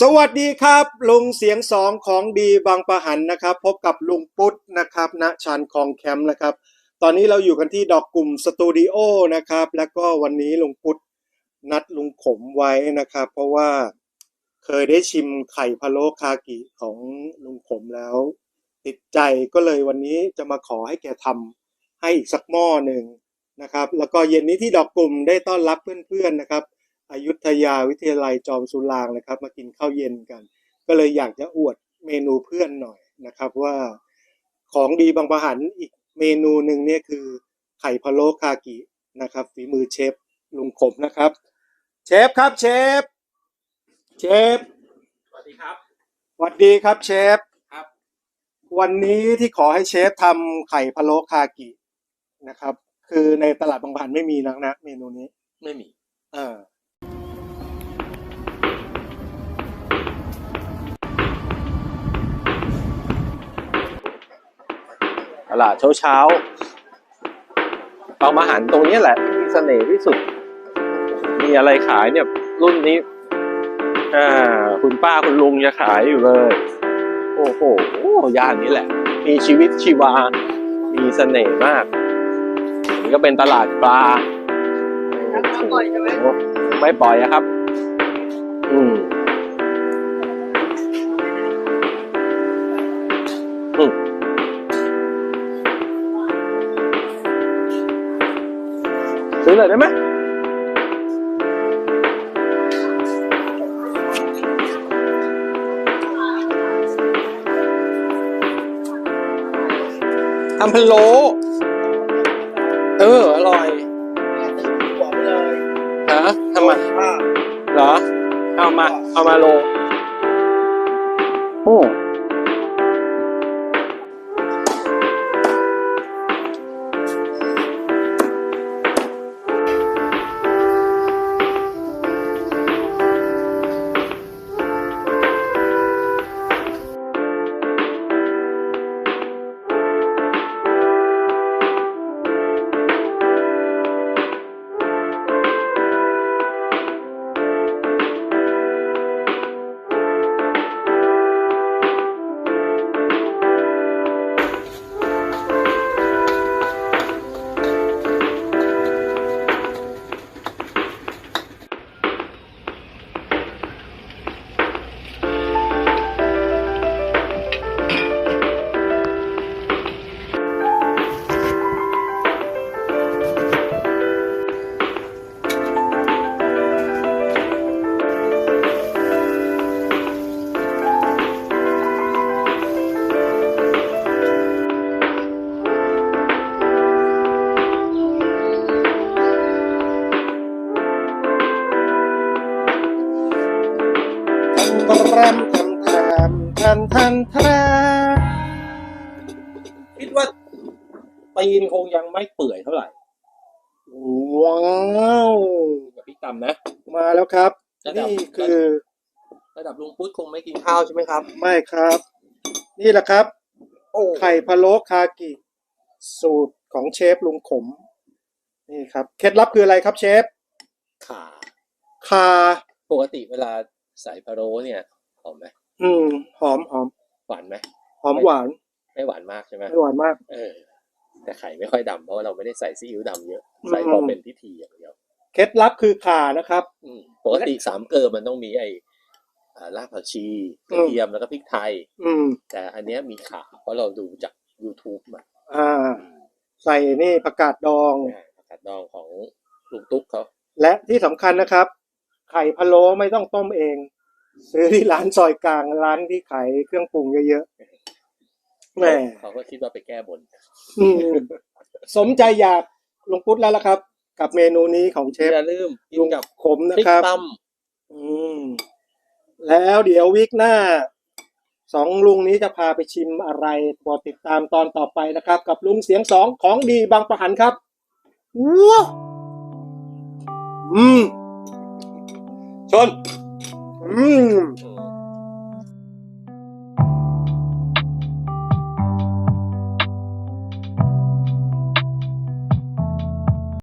สวัสดีครับลุงเสียงสองของดีบางประหันนะครับ พบกับลุงปุ๊ดนะครับณชานคลองแคมป์นะครับ ตอนนี้เราอยู่กันที่ดอกกลุ่มสตูดิโอนะครับ แล้วก็วันนี้ลุงปุ๊ดนัดลุงขมไว้นะครับ เพราะว่าเคยได้ชิมไข่พะโล้คากิของลุงขมแล้ว ติดใจก็เลยวันนี้จะมาขอให้แกทำให้อีกสักหม้อหนึ่งนะครับ แล้วก็เย็นนี้ที่ดอกกลุ่มได้ต้อนรับเพื่อนๆนะครับ อยุธยาวิทยาลัยจอมสุรางนะครับ มากินข้าวเย็นกัน ก็เลยอยากจะอวดเมนูเพื่อนหน่อยนะครับว่าของดีบางประหันอีกเมนูหนึ่งเนี่ยคือไข่พะโล้คากินะครับฝีมือเชฟลุงขมนะครับ เชฟครับเชฟเชฟสวัสดีครับสวัสดีครับเชฟครับ วันนี้ที่ขอให้เชฟทำไข่พะโล้คากินะครับ คือในตลาดบางประหันไม่มีนะนะเมนูนี้ไม่มี เออ ลาดเช้าเช้าๆบางมาหันตรงนี้แหละที่มีเสน่ห์ที่สุด มีอะไรขายเนี่ย รุ่นนี้อ่าคุณป้าคุณลุงจะขายอยู่เลย โอ้โหย่านนี้แหละ มีชีวิตชีวา มีเสน่ห์มากนี่ก็เป็นตลาดปลาปล่อยใช่ไหมโอ้ไม่ปล่อยอะครับ อืม ซื้อเลยได้ไหมทำพะโล้เออ อร่อยหัวไปเลยฮะทำไมว่าเหรอ เอามา เอามาโล โอ้ รมทำทำทันทันทันคิดว่าตีนคงยังไม่เปื่อยเท่าไหร่ ว้าวกับพี่ตำนะ มาแล้วครับ ระดับ นี่คือระดับลุงพุทธคงไม่กินข้าวใช่ไหมครับ ไม่ครับ นี่แหละครับ โอ้ไข่พะโล้คากิ สูตรของเชฟลุงขม นี่ครับ เคล็ดลับคืออะไรครับเชฟ ขา คา ปกติเวลาใส่พะโล้เนี่ย หอมไหมอืม หอมหอมหวานไหมหอมหวาน ไม่หวานมากใช่ไหมไม่หวานมาก เออ แต่ไข่ไม่ค่อยดำเพราะว่าเราไม่ได้ใส่ซีอิ๊วดำเยอะอืมใส่พอเป็นพิธีอย่างเดียวเคล็ดลับคือคานะครับอืมปกติสามเกลือมันต้องมีไอ้อ่ารากผักชีกระเทียมแล้วก็พริกไทย อืม แต่อันเนี้ยมีขาเพราะเราดูจาก YouTube มาอ่า ใส่นี่ผักกาดดองอ่าผักกาดดองของลุงตุ๊กเขาและที่สำคัญนะครับ ไข่พะโล้ไม่ต้องต้มเอง ซื้อที่ร้านซอยกลางร้านที่ขายเครื่องปรุงเยอะๆแหมเขาก็คิดว่าไปแก้บนอืมสมใจอยากลงพุทธแล้วล่ะครับ กับเมนูนี้ของเชฟอย่าลืมกินลุงกับขมพนะริกครับตอืมแล้วเดี๋ยววิกหน้าสองลุงนี้จะพาไปชิมอะไรโปรดติดตามตอนต่อไปนะครับ กับลุงเสียงสองของดีบางประหันครับว้าวอืมำชน 嗯。